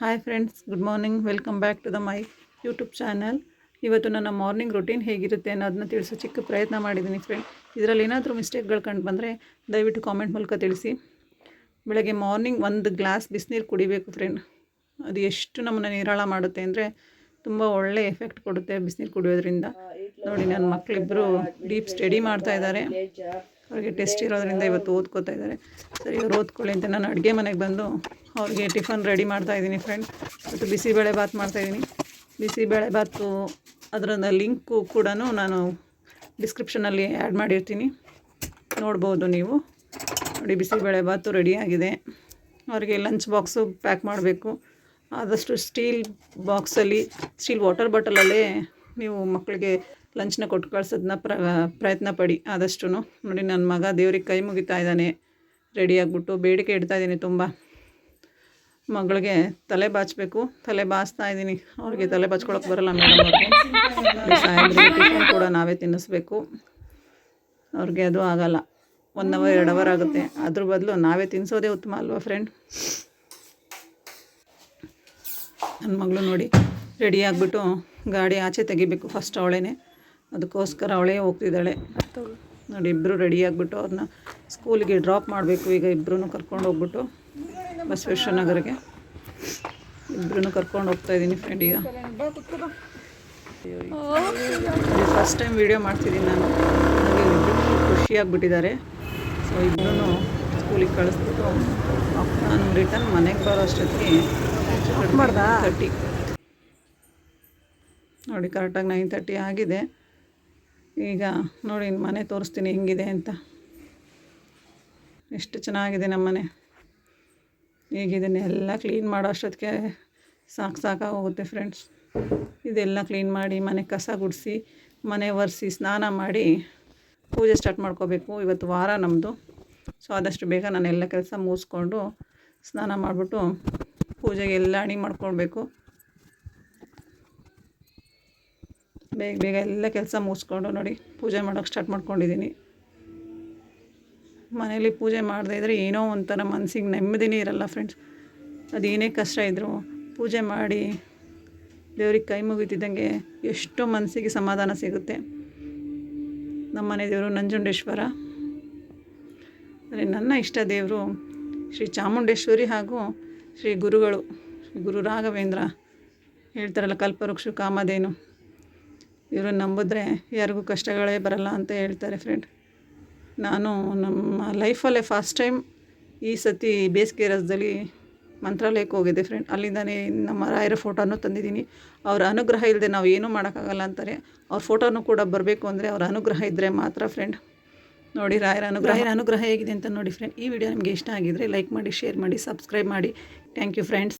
Hi friends good morning welcome back to the my YouTube channel ಇವತ್ತು ನನ್ನ morning routine ಹೇಗಿರುತ್ತೆ ಅನ್ನೋದನ್ನ ತಿಳಿಸೋ ಚಿಕ್ಕ ಪ್ರಯತ್ನ ಮಾಡಿದ್ದೀನಿ ಫ್ರೆಂಡ್ ಇದರಲ್ಲಿ ಏನಾದರೂ ಮಿಸ್ಟೇಕ್ಗಳು ಕಂಡು ಬಂದರೆ ದಯವಿಟ್ಟು ಕಾಮೆಂಟ್ ಮೂಲಕ ತಿಳಿಸಿ. ಬೆಳಗ್ಗೆ ಮಾರ್ನಿಂಗ್ ಒಂದು ಗ್ಲಾಸ್ ಬಿಸಿನೀರು ಕುಡಿಬೇಕು ಫ್ರೆಂಡ್ ಅದು ಎಷ್ಟು ನಮ್ಮನ್ನು ನಿರಾಳ ಮಾಡುತ್ತೆ ಅಂದರೆ ತುಂಬ ಒಳ್ಳೆ ಎಫೆಕ್ಟ್ ಕೊಡುತ್ತೆ ಬಿಸಿನೀರು ಕುಡಿಯೋದ್ರಿಂದ. ನೋಡಿ ನನ್ನ ಮಕ್ಕಳಿಬ್ಬರು ಡೀಪ್ ಸ್ಟಡಿ ಮಾಡ್ತಾ ಇದ್ದಾರೆ. ಅವ್ರಿಗೆ ಟೆಸ್ಟ್ ಇರೋದ್ರಿಂದ ಇವತ್ತು ಓದ್ಕೋತಾ ಇದ್ದಾರೆ. ಸರಿ, ಅವ್ರು ಓದ್ಕೊಳ್ಳಿ ಅಂತ ನಾನು ಅಡುಗೆ ಮನೆಗೆ ಬಂದು ಅವ್ರಿಗೆ ಟಿಫನ್ ರೆಡಿ ಮಾಡ್ತಾ ಇದ್ದೀನಿ ಫ್ರೆಂಡ್ ಮತ್ತು ಬಿಸಿಬೇಳೆ ಬಾತ್ ಮಾಡ್ತಾಯಿದ್ದೀನಿ ಬಿಸಿಬೇಳೆ ಬಾತು ಅದರ ಲಿಂಕು ಕೂಡ ನಾನು ಡಿಸ್ಕ್ರಿಪ್ಷನಲ್ಲಿ ಆ್ಯಡ್ ಮಾಡಿರ್ತೀನಿ. ನೋಡ್ಬೋದು ನೀವು. ನೋಡಿ ಬಿಸಿಬೇಳೆ ಬಾತು ರೆಡಿಯಾಗಿದೆ ಅವ್ರಿಗೆ ಲಂಚ್ ಬಾಕ್ಸು ಪ್ಯಾಕ್ ಮಾಡಬೇಕು. ಆದಷ್ಟು ಸ್ಟೀಲ್ ಬಾಕ್ಸಲ್ಲಿ ಸ್ಟೀಲ್ ವಾಟರ್ ಬಾಟಲಲ್ಲೇ ನೀವು ಮಕ್ಕಳಿಗೆ ಲಂಚ್ನ ಕೊಟ್ಟು ಕಳ್ಸೋದನ್ನ ಪ್ರ, ಪ್ರಯತ್ನ ಪಡಿ. ಆದಷ್ಟು ನೋಡಿ ನನ್ನ ಮಗ ದೇವ್ರಿಗೆ ಕೈ ಮುಗಿತಾ ಇದ್ದಾನೆ. ರೆಡಿಯಾಗ್ಬಿಟ್ಟು ಬೇಡಿಕೆ ಇಡ್ತಾ ಇದ್ದೀನಿ ತುಂಬ. ಮಗಳಿಗೆ ತಲೆ ಬಾಚಬೇಕು. ತಲೆ ಬಾಚ್ತಾ ಇದ್ದೀನಿ. ಅವ್ರಿಗೆ ತಲೆ ಬಾಚ್ಕೊಳಕ್ಕೆ ಬರಲ್ಲ ಮೇಡಮ್ ಕೂಡ ನಾವೇ ತಿನ್ನಿಸ್ಬೇಕು. ಅವ್ರಿಗೆ ಅದು ಆಗಲ್ಲ. ಒನ್ ಅವರ್, ಎರಡು ಅವರ್ ಆಗುತ್ತೆ. ಅದ್ರ ಬದಲು ನಾವೇ ತಿನ್ನಿಸೋದೇ ಉತ್ತಮ ಅಲ್ವಾ ಫ್ರೆಂಡ್ ನನ್ನ ಮಗಳು ನೋಡಿ. ರೆಡಿ ಆಗಿಬಿಟ್ಟು ಗಾಡಿ ಆಚೆ ತೆಗಿಬೇಕು ಫಸ್ಟ್ ಅವಳೇ ಅದಕ್ಕೋಸ್ಕರ ಅವಳೇ ಹೋಗ್ತಿದ್ದಾಳೆ. ನೋಡಿ ಇಬ್ಬರು ರೆಡಿ ಆಗಿಬಿಟ್ಟು ಅವ್ರನ್ನ ಸ್ಕೂಲಿಗೆ ಡ್ರಾಪ್ ಮಾಡಬೇಕು. ಈಗ ಇಬ್ಬರೂ ಕರ್ಕೊಂಡು ಹೋಗ್ಬಿಟ್ಟು ಬಸವೇಶ್ವರ ನಗರಕ್ಕೆ ಇಬ್ಬರೂ ಕರ್ಕೊಂಡು ಹೋಗ್ತಾ ಇದ್ದೀನಿ ಫ್ರೆಂಡ್ ಈಗ. ಫಸ್ಟ್ ಟೈಮ್ ವೀಡಿಯೋ ಮಾಡ್ತಿದ್ದೀನಿ ನಾನು. ನನಗೆ ಇಬ್ಬರು ಖುಷಿಯಾಗಿಬಿಟ್ಟಿದ್ದಾರೆ ಸೊ ಇಬ್ಬರೂ ಸ್ಕೂಲಿಗೆ ಕಳಿಸ್ಬಿಟ್ಟು ನಾನು ರಿಟರ್ನ್ ಮನೆಗೆ ಬರೋ ಅಷ್ಟೊತ್ತಿಗೆ ತರ್ಟಿ ನೋಡಿ, ಕರೆಕ್ಟಾಗಿ ನೈನ್ ತರ್ಟಿ ಆಗಿದೆ. ಈಗ ನೋಡಿ, ಮನೆ ತೋರಿಸ್ತೀನಿ ಹೆಂಗಿದೆ ಅಂತ. ಎಷ್ಟು ಚೆನ್ನಾಗಿದೆ ನಮ್ಮ ಮನೆ. ಈಗ ಇದನ್ನೆಲ್ಲ ಕ್ಲೀನ್ ಮಾಡೋ ಅಷ್ಟೊತ್ತಿಗೆ ಸಾಕು ಸಾಕಾಗೋಗುತ್ತೆ ಫ್ರೆಂಡ್ಸ್ ಇದೆಲ್ಲ ಕ್ಲೀನ್ ಮಾಡಿ ಮನೆ ಕಸ ಗುಡಿಸಿ, ಮನೆ ಒರೆಸಿ, ಸ್ನಾನ ಮಾಡಿ ಪೂಜೆ ಸ್ಟಾರ್ಟ್ ಮಾಡ್ಕೋಬೇಕು. ಇವತ್ತು ವಾರ ನಮ್ಮದು ಸೊ ಆದಷ್ಟು ಬೇಗ ನಾನು ಎಲ್ಲ ಕೆಲಸ ಮುಗಿಸ್ಕೊಂಡು ಸ್ನಾನ ಮಾಡಿಬಿಟ್ಟು ಪೂಜೆಗೆ ಎಲ್ಲ ಅಣಿ ಮಾಡ್ಕೊಳ್ಬೇಕು. ಬೇಗ ಬೇಗ ಎಲ್ಲ ಕೆಲಸ ಮುಗಿಸ್ಕೊಂಡು ನೋಡಿ ಪೂಜೆ ಮಾಡೋಕ್ಕೆ ಸ್ಟಾರ್ಟ್ ಮಾಡ್ಕೊಂಡಿದ್ದೀನಿ ಮನೇಲಿ ಪೂಜೆ ಮಾಡದೇ ಇದ್ದರೆ ಏನೋ ಒಂಥರ ಮನಸ್ಸಿಗೆ ನೆಮ್ಮದಿನೇ ಇರಲ್ಲ ಫ್ರೆಂಡ್ಸ್ ಅದೇನೇ ಕಷ್ಟ ಇದ್ದರೂ ಪೂಜೆ ಮಾಡಿ ದೇವ್ರಿಗೆ ಕೈ ಮುಗಿತಿದ್ದಂಗೆ ಎಷ್ಟೋ ಮನಸ್ಸಿಗೆ ಸಮಾಧಾನ ಸಿಗುತ್ತೆ. ನಮ್ಮ ಮನೆ ದೇವರು ನಂಜುಂಡೇಶ್ವರ. ಅಂದರೆ ನನ್ನ ಇಷ್ಟ ದೇವರು ಶ್ರೀ ಚಾಮುಂಡೇಶ್ವರಿ ಹಾಗೂ ಶ್ರೀ ಗುರುಗಳು ಗುರು ರಾಘವೇಂದ್ರ ಹೇಳ್ತಾರಲ್ಲ ಕಲ್ಪವೃಕ್ಷ, ಕಾಮಧೇನು. ಇವ್ರನ್ನ ನಂಬಿದ್ರೆ ಯಾರಿಗೂ ಕಷ್ಟಗಳೇ ಬರಲ್ಲ ಅಂತ ಹೇಳ್ತಾರೆ ಫ್ರೆಂಡ್ ನಾನು ನಮ್ಮ ಲೈಫಲ್ಲೇ ಫಸ್ಟ್ ಟೈಮ್ ಈ ಸತಿ ಬೇಸಿಗೆ ರಸದಲ್ಲಿ ಮಂತ್ರಾಲಯಕ್ಕೆ ಹೋಗಿದ್ದೆ ಫ್ರೆಂಡ್ ಅಲ್ಲಿಂದನೇ ನಮ್ಮ ರಾಯರ ಫೋಟೋನೂ ತಂದಿದ್ದೀನಿ. ಅವರ ಅನುಗ್ರಹ ಇಲ್ಲದೆ ನಾವು ಏನೂ ಮಾಡೋಕ್ಕಾಗಲ್ಲ ಅಂತಾರೆ. ಅವ್ರ ಫೋಟೋನೂ ಕೂಡ ಬರಬೇಕು ಅಂದರೆ ಅವ್ರ ಅನುಗ್ರಹ ಇದ್ದರೆ ಮಾತ್ರ ಫ್ರೆಂಡ್ ನೋಡಿ ರಾಯರ ಅನುಗ್ರಹ. ರಾಯರ ಅನುಗ್ರಹ ಹೇಗಿದೆ ಅಂತ ನೋಡಿ ಫ್ರೆಂಡ್ ಈ ವಿಡಿಯೋ ನಿಮಗೆ ಇಷ್ಟ ಆಗಿದ್ದರೆ ಲೈಕ್ ಮಾಡಿ ಶೇರ್ ಮಾಡಿ ಸಬ್ಸ್ಕ್ರೈಬ್ ಮಾಡಿ. Thank you friends